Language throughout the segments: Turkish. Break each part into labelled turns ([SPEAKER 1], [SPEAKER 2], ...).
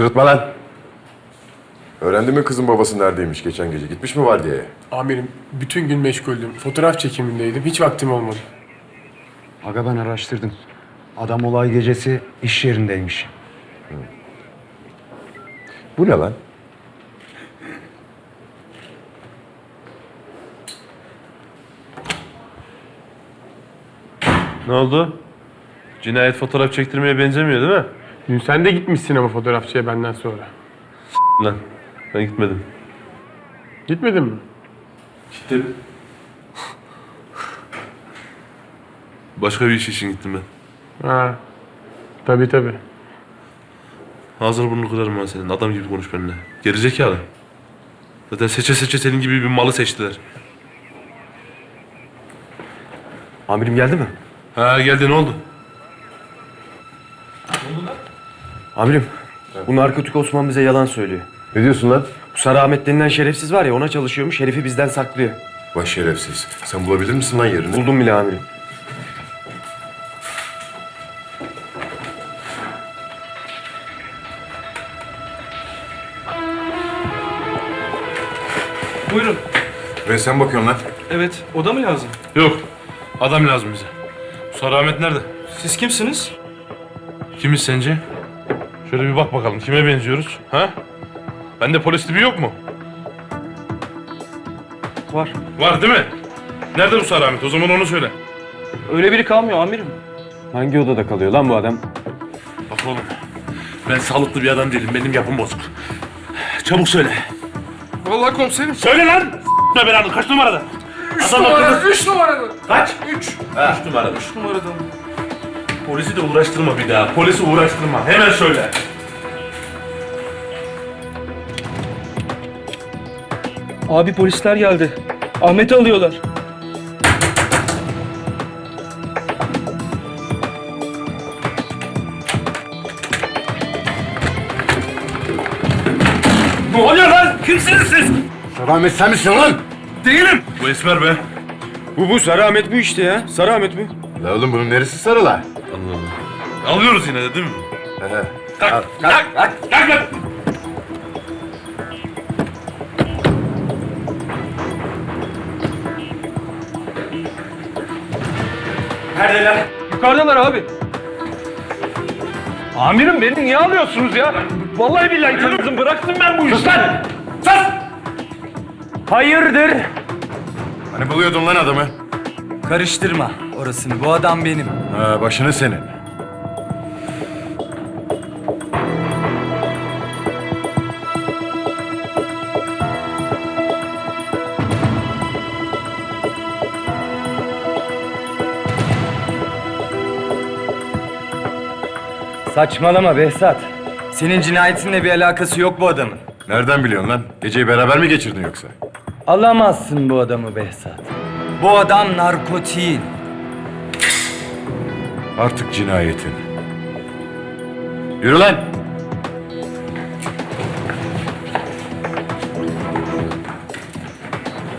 [SPEAKER 1] Sırıtma lan. Öğrendi mi kızın babası neredeymiş geçen gece? Gitmiş mi vardiyaya?
[SPEAKER 2] Amirim bütün gün meşguldüm. Fotoğraf çekimindeydim. Hiç vaktim olmadı.
[SPEAKER 3] Aga ben araştırdım. Adam olay gecesi iş yerindeymiş.
[SPEAKER 1] Bu ne lan?
[SPEAKER 4] Ne oldu? Cinayet fotoğraf çektirmeye benzemiyor değil mi?
[SPEAKER 2] Dün sen de gitmişsin ama fotoğrafçıya benden sonra.
[SPEAKER 4] Lan ben gitmedim.
[SPEAKER 2] Gitmedin mi?
[SPEAKER 4] Gittim. Başka bir iş için gittim ben.
[SPEAKER 2] Ha. Tabii tabii.
[SPEAKER 4] Ağzını burnunu kırarım ben senin. Adam gibi konuş benimle. Gerizekalı. Zaten seçe seçe senin gibi bir malı seçtiler.
[SPEAKER 5] Amirim geldi mi?
[SPEAKER 4] Ha geldi ne oldu?
[SPEAKER 5] Amirim, bu narkotik Osman bize yalan söylüyor.
[SPEAKER 1] Ne diyorsun lan?
[SPEAKER 5] Bu Sarı Ahmet denilen şerefsiz var ya ona çalışıyormuş, herifi bizden saklıyor.
[SPEAKER 1] Vay şerefsiz. Sen bulabilir misin lan yerini?
[SPEAKER 5] Buldum bile amirim.
[SPEAKER 6] Buyurun.
[SPEAKER 1] Ve sen bakıyorsun lan.
[SPEAKER 6] Evet, oda mı lazım?
[SPEAKER 4] Yok. Adam lazım bize. Bu Sarı Ahmet nerede?
[SPEAKER 6] Siz kimsiniz?
[SPEAKER 4] Kimiz sence? Şöyle bir bak bakalım. Kime benziyoruz? Ha? Bende polis tipi yok mu?
[SPEAKER 6] Var.
[SPEAKER 4] Var değil mi? Nerede bu Sarı Ahmet? O zaman onu söyle.
[SPEAKER 6] Öyle biri kalmıyor amirim.
[SPEAKER 5] Hangi odada kalıyor lan bu adam?
[SPEAKER 4] Bak oğlum. Ben sağlıklı bir adam değilim. Benim yapım bozuk. Çabuk söyle.
[SPEAKER 2] Vallahi komiserim.
[SPEAKER 4] Söyle lan! Ne belanı? Kaç numarada? Üç numara,
[SPEAKER 2] Üç numarada.
[SPEAKER 4] Kaç? Üç. Ha, üç numarada. Üç numarada Polisi de uğraştırma bir daha. Polisi uğraştırma. Hemen söyle.
[SPEAKER 6] Abi polisler geldi. Ahmet'i alıyorlar.
[SPEAKER 4] Ne oluyor lan? Kimsiniz siz?
[SPEAKER 1] Rahmet sen misin lan?
[SPEAKER 4] Değilim. Bu Esmer be.
[SPEAKER 5] Bu bu Sarı Ahmet bu işte ya. Sarı Ahmet bu.
[SPEAKER 1] La oğlum bunun neresi sarı la?
[SPEAKER 4] Alıyoruz yine de değil mi?
[SPEAKER 1] He.
[SPEAKER 4] Kalk, kalk, kalk, kalk lan!
[SPEAKER 6] Neredeler? Yukarıdalar abi. Amirim beni niye alıyorsunuz ya? Vallahi billahi tanıdım. Bıraktım ben bu işi. Sus lan! Sus!
[SPEAKER 5] Hayırdır?
[SPEAKER 1] Hani buluyordun lan adamı?
[SPEAKER 7] Karıştırma orasını. Bu adam benim.
[SPEAKER 1] Ha, başını senin.
[SPEAKER 7] Saçmalama Behzat. Senin cinayetinle bir alakası yok bu adamın.
[SPEAKER 1] Nereden biliyorsun lan? Geceyi beraber mi geçirdin yoksa?
[SPEAKER 7] Alamazsın bu adamı Behzat. Bu adam narkotiğin.
[SPEAKER 1] Artık cinayetin. Yürü lan!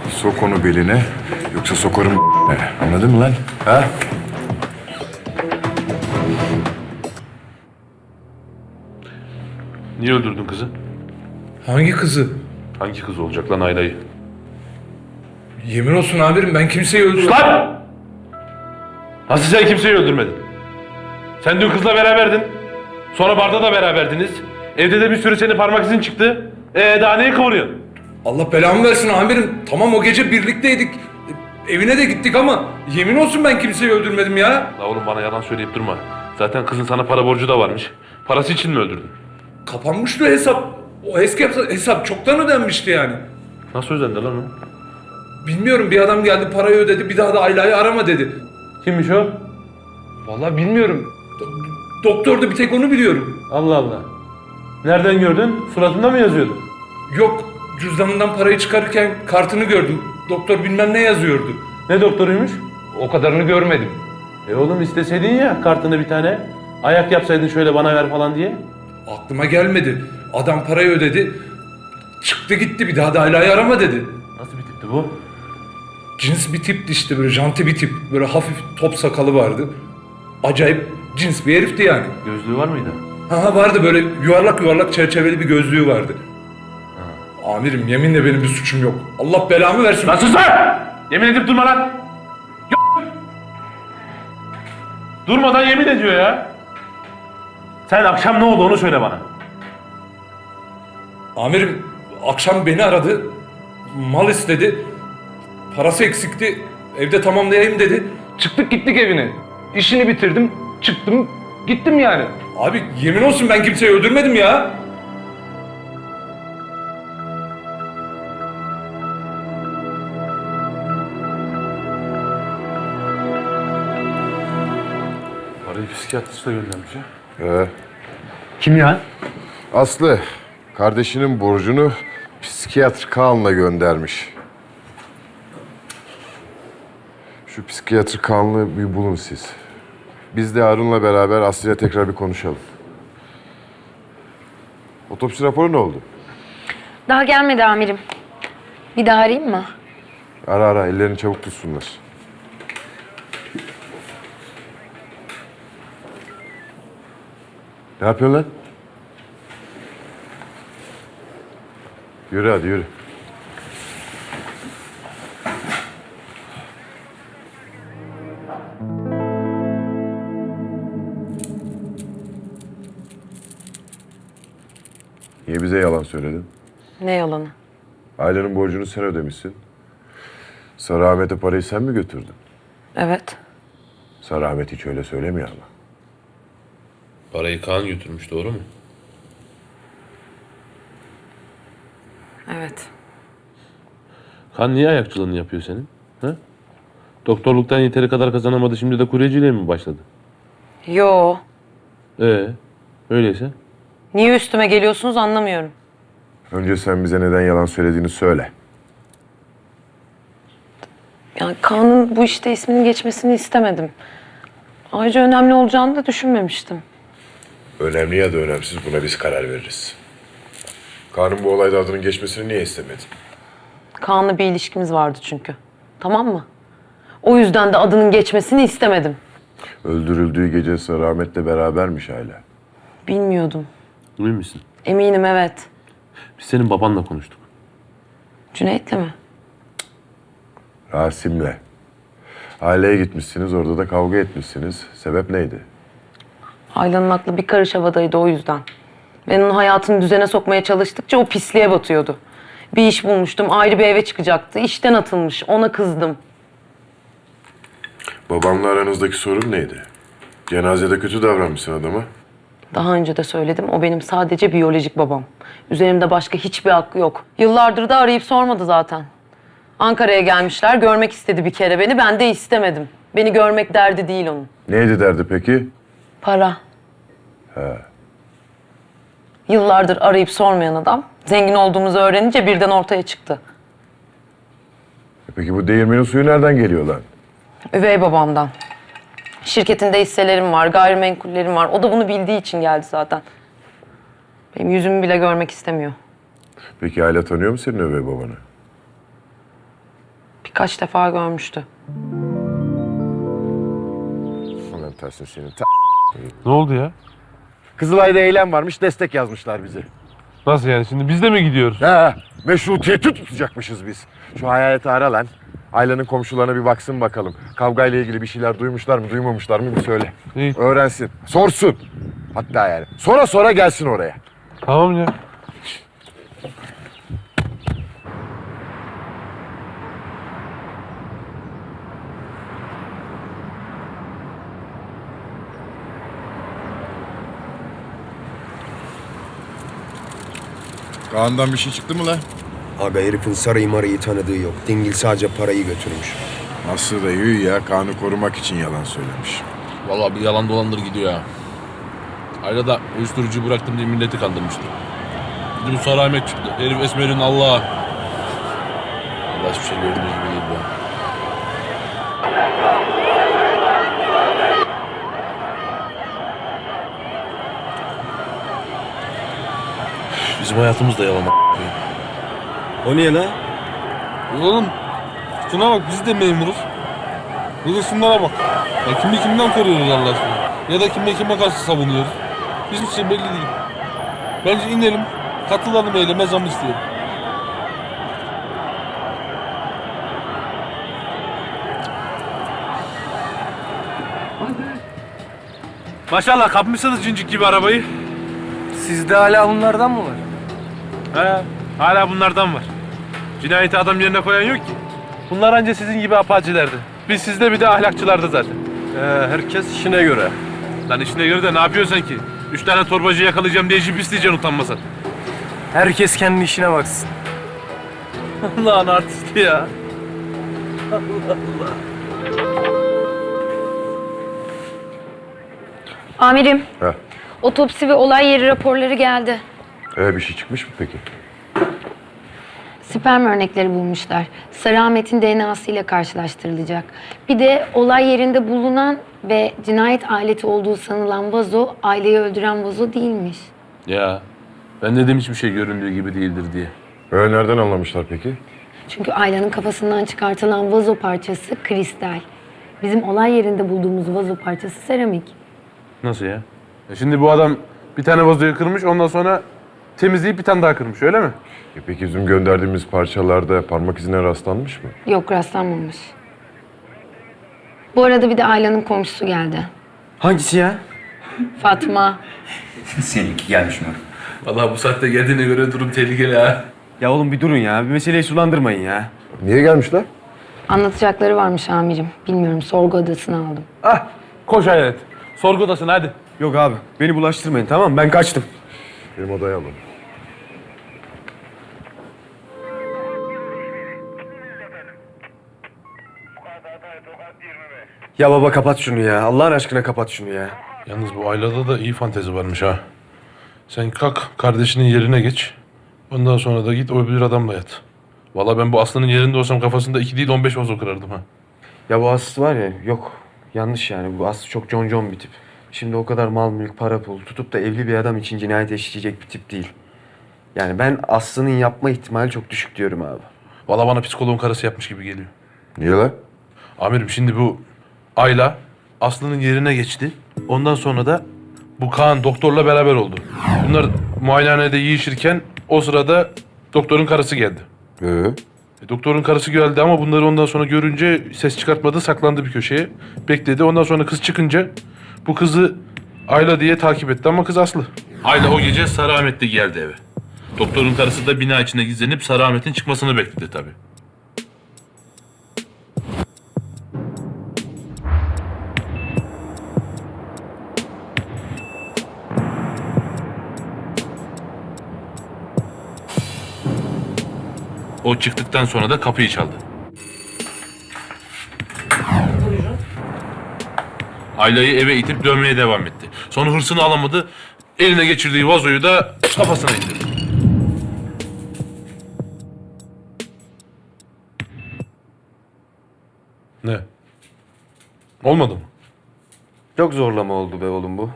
[SPEAKER 1] Sok onu beline, yoksa sokarım Anladın mı lan? Ha?
[SPEAKER 4] Niye öldürdün kızı?
[SPEAKER 8] Hangi kızı?
[SPEAKER 4] Hangi kız olacak lan Ayla'yı?
[SPEAKER 8] Yemin olsun amirim ben kimseyi öldürmedim.
[SPEAKER 4] Lan! Nasıl sen kimseyi öldürmedin? Sen dün kızla beraberdin. Sonra barda da beraberdiniz. Evde de bir sürü senin parmak izin çıktı. Ee daha neyi kıvırıyorsun?
[SPEAKER 8] Allah belamı versin amirim. Tamam o gece birlikteydik. E, Evine de gittik ama yemin olsun ben kimseyi öldürmedim ya.
[SPEAKER 4] La oğlum bana yalan söyleyip durma. Zaten kızın sana para borcu da varmış. Parası için mi öldürdün?
[SPEAKER 8] Kapanmıştı hesap. O eski hesap, hesap çoktan ödenmişti yani.
[SPEAKER 4] Nasıl özendi lan o?
[SPEAKER 8] Bilmiyorum bir adam geldi parayı ödedi bir daha da Ayla'yı arama dedi.
[SPEAKER 4] Kimmiş o?
[SPEAKER 8] Vallahi bilmiyorum. Do- doktordu bir tek onu biliyorum.
[SPEAKER 4] Allah Allah. Nereden gördün? Suratında mı yazıyordu?
[SPEAKER 8] Yok cüzdanından parayı çıkarırken kartını gördüm. Doktor bilmem ne yazıyordu.
[SPEAKER 4] Ne doktoruymuş?
[SPEAKER 8] O kadarını görmedim.
[SPEAKER 4] E oğlum isteseydin ya kartını bir tane. Ayak yapsaydın şöyle bana ver falan diye.
[SPEAKER 8] Aklıma gelmedi. Adam parayı ödedi. Çıktı gitti bir daha da Ayla'yı arama dedi.
[SPEAKER 4] Nasıl bir tipti bu?
[SPEAKER 8] Cins bir tipti işte böyle janti bir tip. Böyle hafif top sakalı vardı. Acayip cins bir herifti yani.
[SPEAKER 4] Gözlüğü var mıydı?
[SPEAKER 8] Ha vardı böyle yuvarlak yuvarlak çerçeveli bir gözlüğü vardı. Amirim yeminle benim bir suçum yok. Allah belamı versin.
[SPEAKER 4] Lan sus lan! Yemin edip durma lan! Y- Durmadan yemin ediyor ya. Sen akşam ne oldu onu söyle bana.
[SPEAKER 8] Amirim akşam beni aradı. Mal istedi. Parası eksikti. Evde tamamlayayım dedi.
[SPEAKER 6] Çıktık gittik evine. İşini bitirdim. Çıktım. Gittim yani.
[SPEAKER 8] Abi yemin olsun ben kimseyi öldürmedim ya.
[SPEAKER 4] Parayı psikiyatriste göndermiş ya.
[SPEAKER 1] Ee,
[SPEAKER 3] Kim ya?
[SPEAKER 1] Aslı kardeşinin borcunu psikiyatr Kaan'la göndermiş. Şu psikiyatr Kaan'ı bir bulun siz. Biz de Harun'la beraber Aslı'yla tekrar bir konuşalım. Otopsi raporu ne oldu?
[SPEAKER 9] Daha gelmedi amirim. Bir daha arayayım mı?
[SPEAKER 1] Ara ara ellerini çabuk tutsunlar. Ne yapıyorsun lan? Yürü hadi yürü. Niye bize yalan söyledin?
[SPEAKER 9] Ne yalanı?
[SPEAKER 1] Ailenin borcunu sen ödemişsin. Sarı Ahmet'e parayı sen mi götürdün?
[SPEAKER 9] Evet.
[SPEAKER 1] Sarı Ahmet hiç öyle söylemiyor ama.
[SPEAKER 4] Parayı Kaan götürmüş doğru mu?
[SPEAKER 9] Evet.
[SPEAKER 4] Kaan niye ayakçılığını yapıyor senin? Ha? Doktorluktan yeteri kadar kazanamadı şimdi de kuryeciliğe mi başladı?
[SPEAKER 9] Yo.
[SPEAKER 4] Ee, öyleyse.
[SPEAKER 9] Niye üstüme geliyorsunuz anlamıyorum.
[SPEAKER 1] Önce sen bize neden yalan söylediğini söyle.
[SPEAKER 9] Yani Kaan'ın bu işte isminin geçmesini istemedim. Ayrıca önemli olacağını da düşünmemiştim.
[SPEAKER 1] Önemli ya da önemsiz buna biz karar veririz. Kaan'ın bu olayda adının geçmesini niye istemedin?
[SPEAKER 9] Kaan'la bir ilişkimiz vardı çünkü. Tamam mı? O yüzden de adının geçmesini istemedim.
[SPEAKER 1] Öldürüldüğü gece Sarı Ahmet'le berabermiş hala.
[SPEAKER 9] Bilmiyordum.
[SPEAKER 4] Emin misin?
[SPEAKER 9] Eminim evet.
[SPEAKER 4] Biz senin babanla konuştuk.
[SPEAKER 9] Cüneyt'le mi?
[SPEAKER 1] Rasim'le. Aileye gitmişsiniz, orada da kavga etmişsiniz. Sebep neydi?
[SPEAKER 9] Aylan'ın aklı bir karış havadaydı o yüzden. Ben onun hayatını düzene sokmaya çalıştıkça o pisliğe batıyordu. Bir iş bulmuştum, ayrı bir eve çıkacaktı. İşten atılmış, ona kızdım.
[SPEAKER 1] Babamla aranızdaki sorun neydi? Cenazede kötü davranmışsın adama.
[SPEAKER 9] Daha önce de söyledim, o benim sadece biyolojik babam. Üzerimde başka hiçbir hakkı yok. Yıllardır da arayıp sormadı zaten. Ankara'ya gelmişler, görmek istedi bir kere beni, ben de istemedim. Beni görmek derdi değil onun.
[SPEAKER 1] Neydi derdi peki?
[SPEAKER 9] Para. Yıllardır arayıp sormayan adam, zengin olduğumuzu öğrenince birden ortaya çıktı.
[SPEAKER 1] E Peki bu değirmenin suyu nereden geliyor lan?
[SPEAKER 9] Üvey babamdan. Şirketinde hisselerim var, gayrimenkullerim var. O da bunu bildiği için geldi zaten. Benim yüzümü bile görmek istemiyor.
[SPEAKER 1] Peki aile tanıyor mu senin övey babanı?
[SPEAKER 9] Birkaç defa görmüştü.
[SPEAKER 1] Ulan tersin senin. Ta-
[SPEAKER 4] Ne oldu ya?
[SPEAKER 1] Kızılay'da eylem varmış, destek yazmışlar bizi.
[SPEAKER 4] Nasıl yani şimdi biz de mi gidiyoruz?
[SPEAKER 1] Ha, meşrutiyeti tutacakmışız biz. Şu hayaleti ara lan. Ailenin komşularına bir baksın bakalım. Kavgayla ilgili bir şeyler duymuşlar mı, duymamışlar mı bir söyle.
[SPEAKER 4] İyi.
[SPEAKER 1] Öğrensin, sorsun. Hatta yani. Sonra sonra gelsin oraya.
[SPEAKER 4] Tamam ya.
[SPEAKER 1] Kaan'dan bir şey çıktı mı lan?
[SPEAKER 10] Aga herifin sarayı marayı tanıdığı yok. Dingil sadece parayı götürmüş.
[SPEAKER 1] Nasıl da iyi ya, Kaan'ı korumak için yalan söylemiş.
[SPEAKER 11] Vallahi bir yalan dolandır gidiyor ya. Ayrıca da uyuşturucu bıraktım diye milleti kandırmıştı. Bu Sarı Ahmet çıktı. Herif Esmer'in Allah. Allah hiçbir şey gördüğünüz gibi değil bu. Bizim hayatımız da yalan a**.
[SPEAKER 10] O niye la?
[SPEAKER 11] Oğlum şuna bak biz de memuruz. Bir de şunlara bak. Ya kimi kimden koruyoruz Allah aşkına? Ya da kimi kime karşı savunuyoruz? Hiçbir şey belli değil. Bence inelim, katılalım eyleme zam isteyelim.
[SPEAKER 4] Maşallah kapmışsınız cincik gibi arabayı.
[SPEAKER 7] Sizde hala bunlardan mı var?
[SPEAKER 4] He, hala bunlardan var. Cinayeti adam yerine koyan yok ki. Bunlar anca sizin gibi apacilerdi. Biz sizde bir de ahlakçılardı zaten.
[SPEAKER 6] Ee, herkes işine göre.
[SPEAKER 4] Lan işine göre de ne yapıyorsun sen ki? Üç tane torbacı yakalayacağım diye jip isteyeceksin utanmasan.
[SPEAKER 6] Herkes kendi işine baksın.
[SPEAKER 4] Allah'ın artisti ya.
[SPEAKER 1] He.
[SPEAKER 12] Amirim, otopsi ve olay yeri raporları geldi.
[SPEAKER 1] Ee, bir şey çıkmış mı peki?
[SPEAKER 12] Sperm örnekleri bulmuşlar. Sarı Ahmet'in DNA'sı ile karşılaştırılacak. Bir de olay yerinde bulunan ve cinayet aleti olduğu sanılan vazo, aileyi öldüren vazo değilmiş.
[SPEAKER 4] Ya ben dedim hiçbir şey göründüğü gibi değildir diye.
[SPEAKER 1] Ee, nereden anlamışlar peki?
[SPEAKER 12] Çünkü Ayla'nın kafasından çıkartılan vazo parçası kristal. Bizim olay yerinde bulduğumuz vazo parçası seramik.
[SPEAKER 4] Nasıl ya? E şimdi bu adam bir tane vazoyu kırmış ondan sonra temizleyip bir tane daha kırmış öyle mi?
[SPEAKER 1] E peki bizim gönderdiğimiz parçalarda parmak izine rastlanmış mı?
[SPEAKER 12] Yok rastlanmamış. Bu arada bir de Ayla'nın komşusu geldi.
[SPEAKER 5] Hangisi ya?
[SPEAKER 12] Fatma.
[SPEAKER 7] Seninki gelmiş mi?
[SPEAKER 4] Vallahi bu saatte geldiğine göre durum tehlikeli ha.
[SPEAKER 5] Ya oğlum bir durun ya. Bir meseleyi sulandırmayın ya.
[SPEAKER 1] Niye gelmişler?
[SPEAKER 12] Anlatacakları varmış amirim. Bilmiyorum sorgu odasına aldım.
[SPEAKER 4] Ah koş hayret. Sorgu odasına hadi.
[SPEAKER 5] Yok abi. Beni bulaştırmayın tamam mı? Ben kaçtım.
[SPEAKER 1] Benim odaya alın.
[SPEAKER 5] Ya baba kapat şunu ya. Allah'ın aşkına kapat şunu ya.
[SPEAKER 4] Yalnız bu ailada da iyi fantezi varmış ha. Sen kalk kardeşinin yerine geç. Ondan sonra da git o bir adamla yat. Vallahi ben bu Aslı'nın yerinde olsam kafasında iki değil 15 vazo kırardım ha.
[SPEAKER 5] Ya bu Aslı var ya yok. Yanlış yani. Bu Aslı çok con con bir tip. Şimdi o kadar mal mülk para pul tutup da evli bir adam için cinayet işleyecek bir tip değil. Yani ben Aslı'nın yapma ihtimali çok düşük diyorum abi.
[SPEAKER 4] Vallahi bana psikoloğun karısı yapmış gibi geliyor.
[SPEAKER 1] Niye lan?
[SPEAKER 4] Amirim şimdi bu Ayla Aslı'nın yerine geçti. Ondan sonra da bu Kaan doktorla beraber oldu. Bunlar muayenehanede yiyişirken o sırada doktorun karısı geldi.
[SPEAKER 1] Ee?
[SPEAKER 4] E, doktorun karısı geldi ama bunları ondan sonra görünce ses çıkartmadı, saklandı bir köşeye. Bekledi. Ondan sonra kız çıkınca bu kızı Ayla diye takip etti ama kız Aslı. Ayla o gece Sarı Ahmet'le geldi eve. Doktorun karısı da bina içine gizlenip Sarı Ahmet'in çıkmasını bekledi tabii. O çıktıktan sonra da kapıyı çaldı. Ayla'yı eve itip dövmeye devam etti. Sonra hırsını alamadı. Eline geçirdiği vazoyu da kafasına indirdi. Ne? Olmadı mı?
[SPEAKER 5] Çok zorlama oldu be oğlum bu.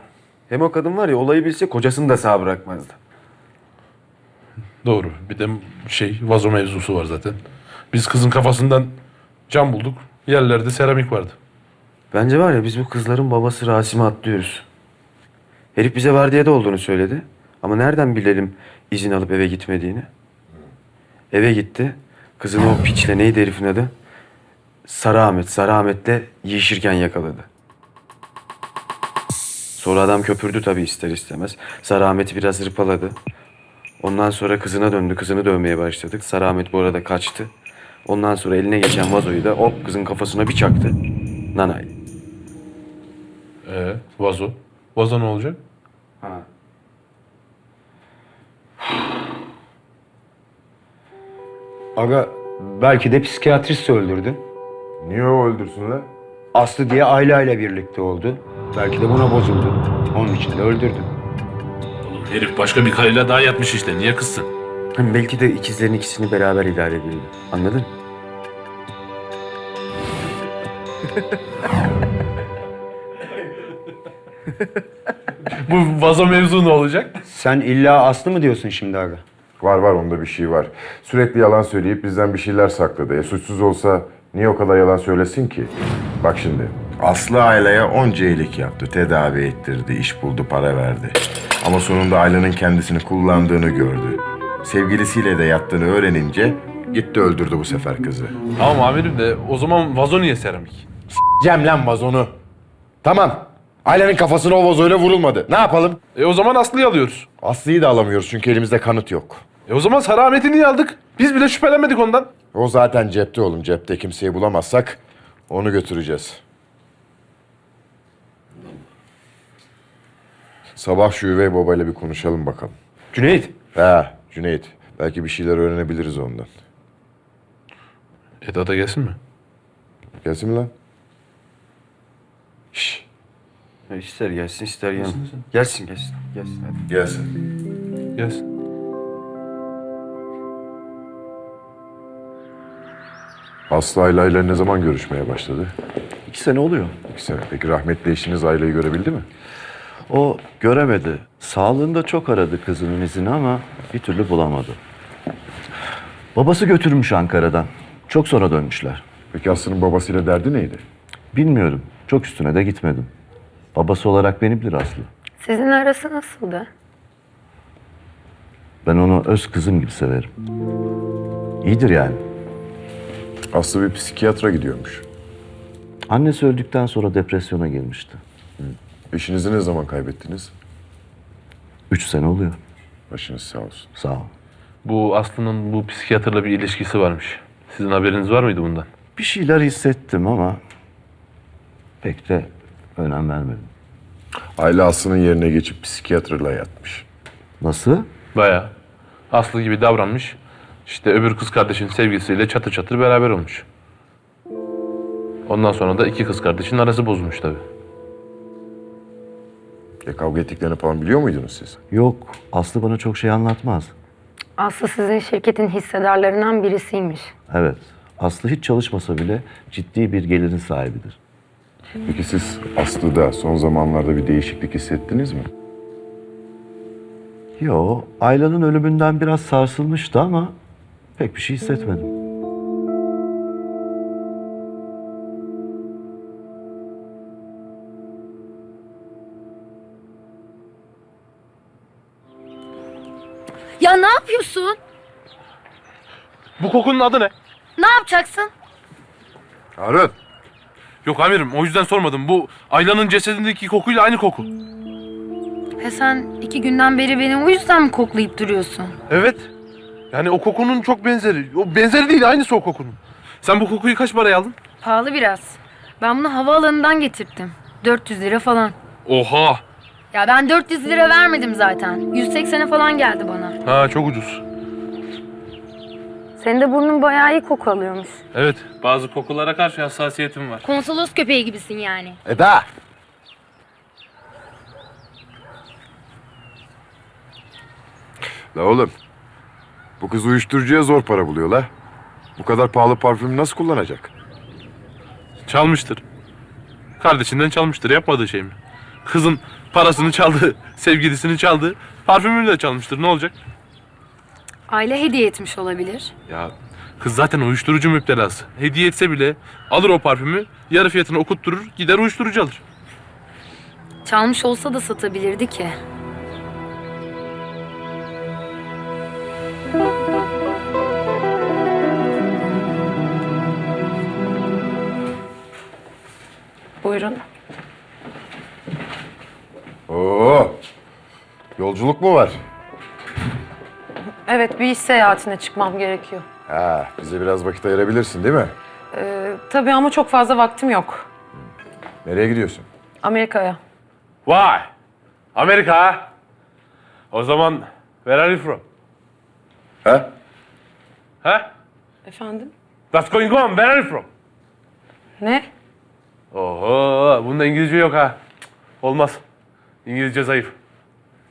[SPEAKER 5] Hem o kadın var ya olayı bilse kocasını da sağ bırakmazdı.
[SPEAKER 4] Doğru. Bir de şey vazo mevzusu var zaten. Biz kızın kafasından cam bulduk. Yerlerde seramik vardı.
[SPEAKER 5] Bence var ya biz bu kızların babası Rasim'i atlıyoruz. Herif bize vardiyada olduğunu söyledi. Ama nereden bilelim izin alıp eve gitmediğini? Eve gitti. Kızını o piçle neydi herifin adı? Sarı Ahmet. Sarı Ahmet'le yiyişirken yakaladı. Sonra adam köpürdü tabii ister istemez. Sarı Ahmet'i biraz hırpaladı. Ondan sonra kızına döndü. Kızını dövmeye başladık. Sarı Ahmet bu arada kaçtı. Ondan sonra eline geçen vazoyu da hop kızın kafasına bir çaktı. Nanay.
[SPEAKER 4] Ee, vazo. Vazo ne olacak?
[SPEAKER 3] Aga belki de psikiyatrist öldürdü.
[SPEAKER 1] Niye o öldürsün lan?
[SPEAKER 3] Aslı diye Ayla ile birlikte oldu. Belki de buna bozuldu. Onun için de öldürdü.
[SPEAKER 4] Herif başka bir karıyla daha yatmış işte. Niye kızsın?
[SPEAKER 5] Hani belki de ikizlerin ikisini beraber idare ediyordu. Anladın?
[SPEAKER 4] Bu vazo mevzu ne olacak?
[SPEAKER 3] Sen illa Aslı mı diyorsun şimdi aga?
[SPEAKER 1] Var var onda bir şey var. Sürekli yalan söyleyip bizden bir şeyler sakladı. E suçsuz olsa niye o kadar yalan söylesin ki? Bak şimdi. Aslı aileye onca iyilik yaptı. Tedavi ettirdi, iş buldu, para verdi. Ama sonunda Ayla'nın kendisini kullandığını gördü. Sevgilisiyle de yattığını öğrenince gitti öldürdü bu sefer kızı.
[SPEAKER 4] Tamam amirim de o zaman vazo niye seramik?
[SPEAKER 1] Cem lan vazonu. Tamam. Ayla'nın kafasına o vazoyla vurulmadı. Ne yapalım?
[SPEAKER 4] E o zaman Aslı'yı alıyoruz.
[SPEAKER 1] Aslı'yı da alamıyoruz çünkü elimizde kanıt yok.
[SPEAKER 4] E o zaman Sarı Ahmet'i niye aldık? Biz bile şüphelenmedik ondan.
[SPEAKER 1] O zaten cepte oğlum. Cepte kimseyi bulamazsak onu götüreceğiz. Sabah şu üvey babayla bir konuşalım bakalım.
[SPEAKER 4] Cüneyt.
[SPEAKER 1] He Cüneyt. Belki bir şeyler öğrenebiliriz ondan.
[SPEAKER 4] Eda da gelsin mi?
[SPEAKER 1] Gelsin mi lan? Şşş.
[SPEAKER 5] Ya ister gelsin ister gelsin. Gelsin gelsin. Gelsin hadi.
[SPEAKER 1] Gelsin.
[SPEAKER 4] Gelsin.
[SPEAKER 1] Aslı Ayla ile ne zaman görüşmeye başladı?
[SPEAKER 3] İki sene oluyor.
[SPEAKER 1] İki sene. Peki rahmetli eşiniz Ayla'yı görebildi mi?
[SPEAKER 3] O göremedi. Sağlığında çok aradı kızının izini ama bir türlü bulamadı. Babası götürmüş Ankara'dan. Çok sonra dönmüşler.
[SPEAKER 1] Peki Aslı'nın babasıyla derdi neydi?
[SPEAKER 3] Bilmiyorum. Çok üstüne de gitmedim. Babası olarak beni bilir Aslı.
[SPEAKER 12] Sizin arası nasıldı?
[SPEAKER 3] Ben onu öz kızım gibi severim. İyidir yani.
[SPEAKER 1] Aslı bir psikiyatra gidiyormuş.
[SPEAKER 3] Annesi öldükten sonra depresyona girmişti.
[SPEAKER 1] Eşinizi ne zaman kaybettiniz?
[SPEAKER 3] Üç sene oluyor.
[SPEAKER 1] Başınız sağ olsun.
[SPEAKER 3] Sağ ol.
[SPEAKER 4] Bu Aslı'nın bu psikiyatrla bir ilişkisi varmış. Sizin haberiniz var mıydı bundan?
[SPEAKER 3] Bir şeyler hissettim ama pek de önem vermedim.
[SPEAKER 1] Ayla Aslı'nın yerine geçip psikiyatrla yatmış.
[SPEAKER 3] Nasıl?
[SPEAKER 4] Baya. Aslı gibi davranmış. İşte öbür kız kardeşin sevgilisiyle çatır çatır beraber olmuş. Ondan sonra da iki kız kardeşin arası bozulmuş tabii.
[SPEAKER 1] E kavga ettiklerini falan biliyor muydunuz siz?
[SPEAKER 3] Yok. Aslı bana çok şey anlatmaz.
[SPEAKER 12] Aslı sizin şirketin hissedarlarından birisiymiş.
[SPEAKER 3] Evet. Aslı hiç çalışmasa bile ciddi bir gelirin sahibidir.
[SPEAKER 1] Peki siz Aslı'da son zamanlarda bir değişiklik hissettiniz mi?
[SPEAKER 3] Yo, Ayla'nın ölümünden biraz sarsılmıştı ama pek bir şey hissetmedim.
[SPEAKER 12] Ya ne yapıyorsun?
[SPEAKER 4] Bu kokunun adı ne?
[SPEAKER 12] Ne yapacaksın?
[SPEAKER 1] Harun!
[SPEAKER 4] Yok amirim o yüzden sormadım. Bu Ayla'nın cesedindeki kokuyla aynı koku.
[SPEAKER 12] He sen iki günden beri beni o yüzden mi koklayıp duruyorsun?
[SPEAKER 4] Evet. Yani o kokunun çok benzeri. O benzeri değil aynısı o kokunun. Sen bu kokuyu kaç paraya aldın?
[SPEAKER 12] Pahalı biraz. Ben bunu havaalanından getirttim. 400 lira falan.
[SPEAKER 4] Oha.
[SPEAKER 12] Ya ben 400 lira vermedim zaten. 180'e falan geldi bana.
[SPEAKER 4] Ha çok ucuz.
[SPEAKER 12] Senin de burnun bayağı iyi koku alıyormuş.
[SPEAKER 4] Evet.
[SPEAKER 11] Bazı kokulara karşı hassasiyetim var.
[SPEAKER 12] Konsolos köpeği gibisin yani.
[SPEAKER 1] Eda! La oğlum. Bu kız uyuşturucuya zor para buluyor la. Bu kadar pahalı parfümü nasıl kullanacak?
[SPEAKER 4] Çalmıştır. Kardeşinden çalmıştır. Yapmadığı şey mi? Kızın parasını çaldı, sevgilisini çaldı. Parfümünü de çalmıştır. Ne olacak?
[SPEAKER 12] Aile hediye etmiş olabilir.
[SPEAKER 4] Ya kız zaten uyuşturucu müptelası. Hediye etse bile alır o parfümü, yarı fiyatına okutturur, gider uyuşturucu alır.
[SPEAKER 12] Çalmış olsa da satabilirdi ki.
[SPEAKER 1] Oo! Yolculuk mu var?
[SPEAKER 9] Evet bir iş seyahatine çıkmam gerekiyor.
[SPEAKER 1] Ha, bize biraz vakit ayırabilirsin değil mi?
[SPEAKER 9] Ee, tabii ama çok fazla vaktim yok.
[SPEAKER 1] Nereye gidiyorsun?
[SPEAKER 9] Amerika'ya.
[SPEAKER 4] Vay! Amerika ha? O zaman where are you from?
[SPEAKER 1] Ha?
[SPEAKER 4] Ha?
[SPEAKER 9] Efendim?
[SPEAKER 4] What's going on? Where are you from?
[SPEAKER 9] Ne?
[SPEAKER 4] Oho, bunda İngilizce yok ha. Olmaz. İngilizce zayıf.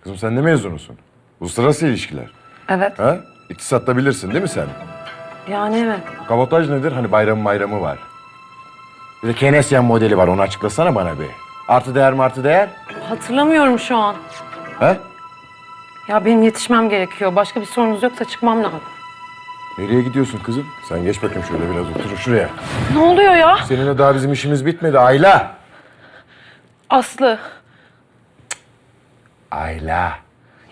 [SPEAKER 1] Kızım sen ne mezunusun? Uluslararası ilişkiler.
[SPEAKER 9] Evet.
[SPEAKER 1] Ha? İktisatta bilirsin değil mi sen?
[SPEAKER 9] Yani evet.
[SPEAKER 1] Kabotaj nedir? Hani bayramı bayramı var. Bir de Keynesian modeli var. Onu açıklasana bana bir. Artı değer mi artı değer?
[SPEAKER 9] Hatırlamıyorum şu an.
[SPEAKER 1] Ha?
[SPEAKER 9] Ya benim yetişmem gerekiyor. Başka bir sorunuz yoksa çıkmam lazım.
[SPEAKER 1] Nereye gidiyorsun kızım? Sen geç bakayım şöyle biraz otur şuraya.
[SPEAKER 9] Ne oluyor ya?
[SPEAKER 1] Seninle daha bizim işimiz bitmedi Ayla.
[SPEAKER 9] Aslı.
[SPEAKER 1] Ayla.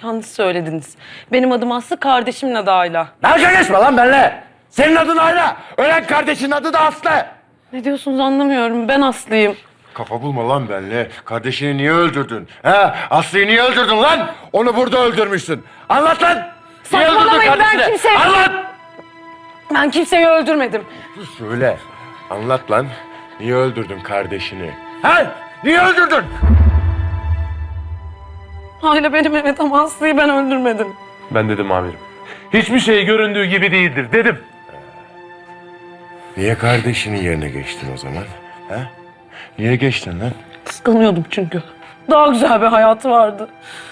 [SPEAKER 9] Yanlış söylediniz. Benim adım Aslı, kardeşimin adı Ayla.
[SPEAKER 1] Dalga geçme lan benimle. Senin adın Ayla. Ölen kardeşin adı da Aslı.
[SPEAKER 9] Ne diyorsunuz anlamıyorum. Ben Aslı'yım.
[SPEAKER 1] Kafa bulma lan benimle. Kardeşini niye öldürdün? He? Aslı'yı niye öldürdün lan? Onu burada öldürmüşsün. Anlat lan. Niye öldürdün
[SPEAKER 9] Saçmalamayın, ben
[SPEAKER 1] kardeşini?
[SPEAKER 9] kimseyi-
[SPEAKER 1] Anlat.
[SPEAKER 9] Ben kimseyi öldürmedim.
[SPEAKER 1] Söyle. Anlat lan. Niye öldürdün kardeşini? He? Niye öldürdün?
[SPEAKER 9] Ayla benim evet ama Aslı'yı ben öldürmedim.
[SPEAKER 2] Ben dedim amirim.
[SPEAKER 4] Hiçbir şey göründüğü gibi değildir dedim.
[SPEAKER 1] Niye kardeşinin yerine geçtin o zaman? He? Niye geçtin lan?
[SPEAKER 9] Kıskanıyordum çünkü. Daha güzel bir hayatı vardı.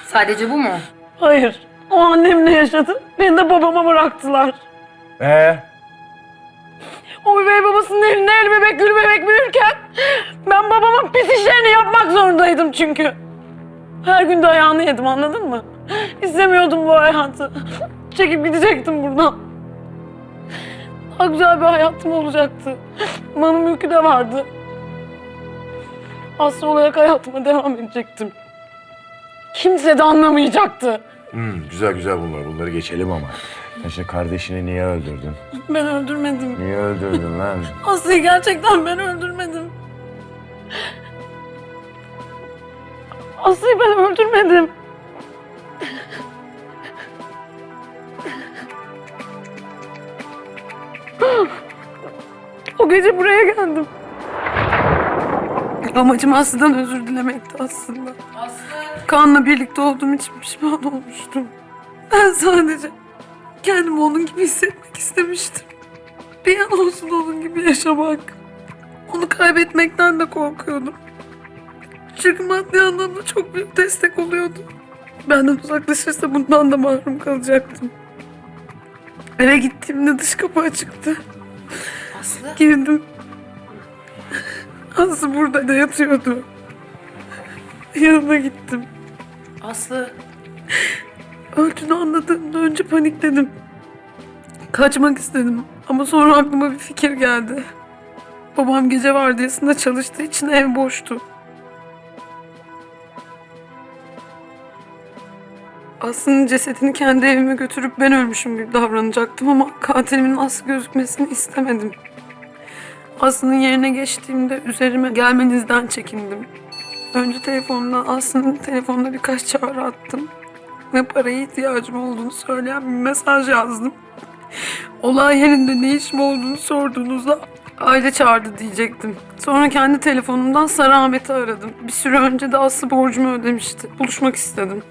[SPEAKER 12] Sadece bu mu?
[SPEAKER 9] Hayır. O annemle yaşadı. Beni de babama bıraktılar.
[SPEAKER 1] Ee?
[SPEAKER 9] O üvey babasının elinde el bebek gül bebek büyürken ben babamın pis işlerini yapmak zorundaydım çünkü. Her gün de ayağını yedim anladın mı? İstemiyordum bu hayatı. Çekip gidecektim buradan. Daha güzel bir hayatım olacaktı. Malım mülkü de vardı. Aslı olarak hayatıma devam edecektim. Kimse de anlamayacaktı.
[SPEAKER 1] Hmm, güzel güzel bunlar. Bunları geçelim ama. Sen şimdi kardeşini niye öldürdün?
[SPEAKER 9] Ben öldürmedim.
[SPEAKER 1] Niye öldürdün lan?
[SPEAKER 9] Aslı'yı gerçekten ben öldürmedim. Aslı'yı ben öldürmedim. O gece buraya geldim. Amacım Aslı'dan özür dilemekti aslında. Aslı. Kaan'la birlikte olduğum için pişman olmuştum. Ben sadece kendimi onun gibi hissetmek istemiştim. Bir an olsun onun gibi yaşamak. Onu kaybetmekten de korkuyordum. Çünkü maddi anlamda çok büyük destek oluyordu. Benden uzaklaşırsa bundan da mahrum kalacaktım. Eve gittiğimde dış kapı açıktı. Aslı? Girdim. Aslı burada da yatıyordu. Yanına gittim. Aslı? Öldüğünü anladığımda önce panikledim. Kaçmak istedim ama sonra aklıma bir fikir geldi. Babam gece vardiyasında çalıştığı için ev boştu. Aslı'nın cesedini kendi evime götürüp ben ölmüşüm gibi davranacaktım ama katilimin Aslı gözükmesini istemedim. Aslı'nın yerine geçtiğimde üzerime gelmenizden çekindim. Önce telefonumdan Aslı'nın telefonuna birkaç çağrı attım. Ve paraya ihtiyacım olduğunu söyleyen bir mesaj yazdım. Olay yerinde ne işim olduğunu sorduğunuzda aile çağırdı diyecektim. Sonra kendi telefonumdan Sarı Ahmet'i aradım. Bir süre önce de Aslı borcumu ödemişti. Buluşmak istedim.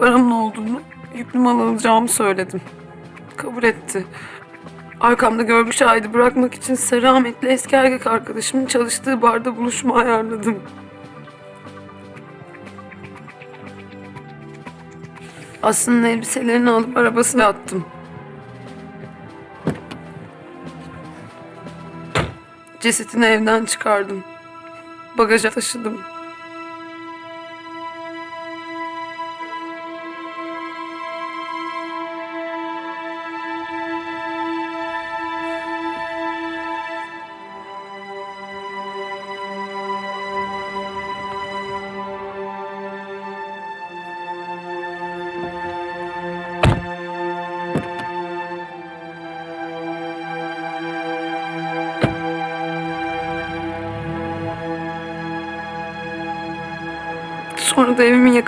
[SPEAKER 9] Paramın olduğunu, yüklü mal alacağımı söyledim. Kabul etti. Arkamda görgü şahidi bırakmak için Sarı Ahmet'le eski erkek arkadaşımın çalıştığı barda buluşma ayarladım. Aslı'nın elbiselerini alıp arabasına attım. Cesetini evden çıkardım. Bagaja taşıdım.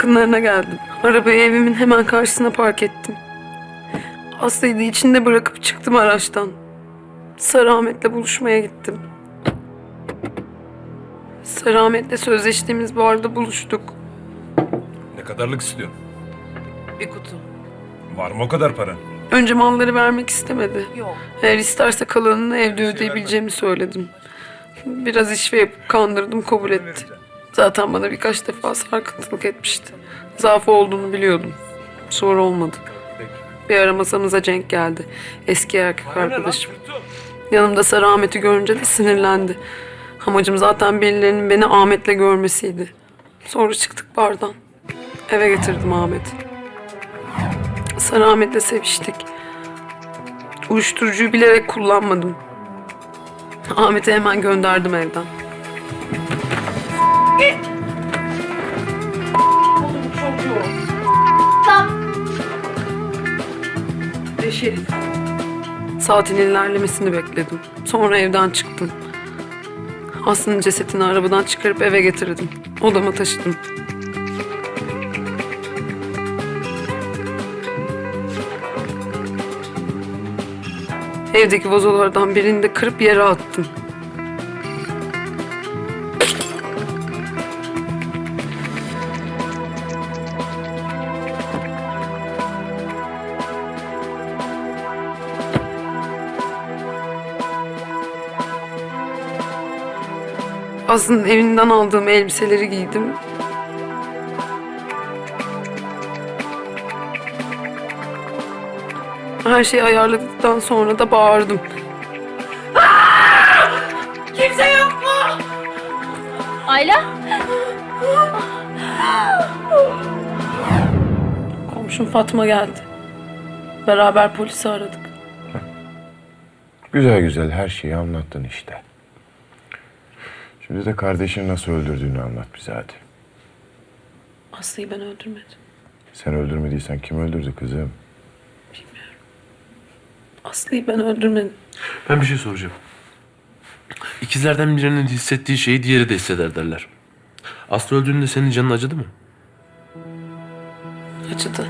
[SPEAKER 9] Yakınlarına geldim. Arabayı evimin hemen karşısına park ettim. Aslı'yı da içinde bırakıp çıktım araçtan. Sarı Ahmet'le buluşmaya gittim. Sarı Ahmet'le sözleştiğimiz barda buluştuk.
[SPEAKER 8] Ne kadarlık istiyorsun?
[SPEAKER 9] Bir kutu.
[SPEAKER 8] Var mı o kadar para?
[SPEAKER 9] Önce malları vermek istemedi. Yok. Eğer isterse kalanını evde ödeyebileceğimi söyledim. Biraz işve yapıp kandırdım kabul etti. Zaten bana birkaç defa sarkıntılık etmişti. Zaafı olduğunu biliyordum. Sonra olmadı. Bir ara masamıza Cenk geldi. Eski erkek arkadaşım. Yanımda Sarı Ahmet'i görünce de sinirlendi. Amacım zaten birilerinin beni Ahmet'le görmesiydi. Sonra çıktık bardan. Eve getirdim Ahmet'i. Sarı Ahmet'le seviştik. Uyuşturucuyu bilerek kullanmadım. Ahmet'i hemen gönderdim evden.
[SPEAKER 12] Stop.
[SPEAKER 9] kilometre şerit. Saatin ilerlemesini bekledim. Sonra evden çıktım. Aslı'nın cesetini arabadan çıkarıp eve getirdim. Odama taşıdım. Evdeki vazolardan birini de kırıp yere attım. Aslı'nın evinden aldığım elbiseleri giydim. Her şeyi ayarladıktan sonra da bağırdım. Kimse yok mu?
[SPEAKER 12] Ayla?
[SPEAKER 9] Komşum Fatma geldi. Beraber polisi aradık.
[SPEAKER 1] Güzel güzel her şeyi anlattın işte. Şimdi de kardeşini nasıl öldürdüğünü anlat bize hadi.
[SPEAKER 9] Aslı'yı ben öldürmedim.
[SPEAKER 1] Sen öldürmediysen kim öldürdü kızım?
[SPEAKER 9] Aslı'yı ben öldürmedim.
[SPEAKER 4] Ben bir şey soracağım. İkizlerden birinin hissettiği şeyi diğeri de hisseder derler. Aslı öldüğünde senin canın acıdı mı?
[SPEAKER 9] Acıdı.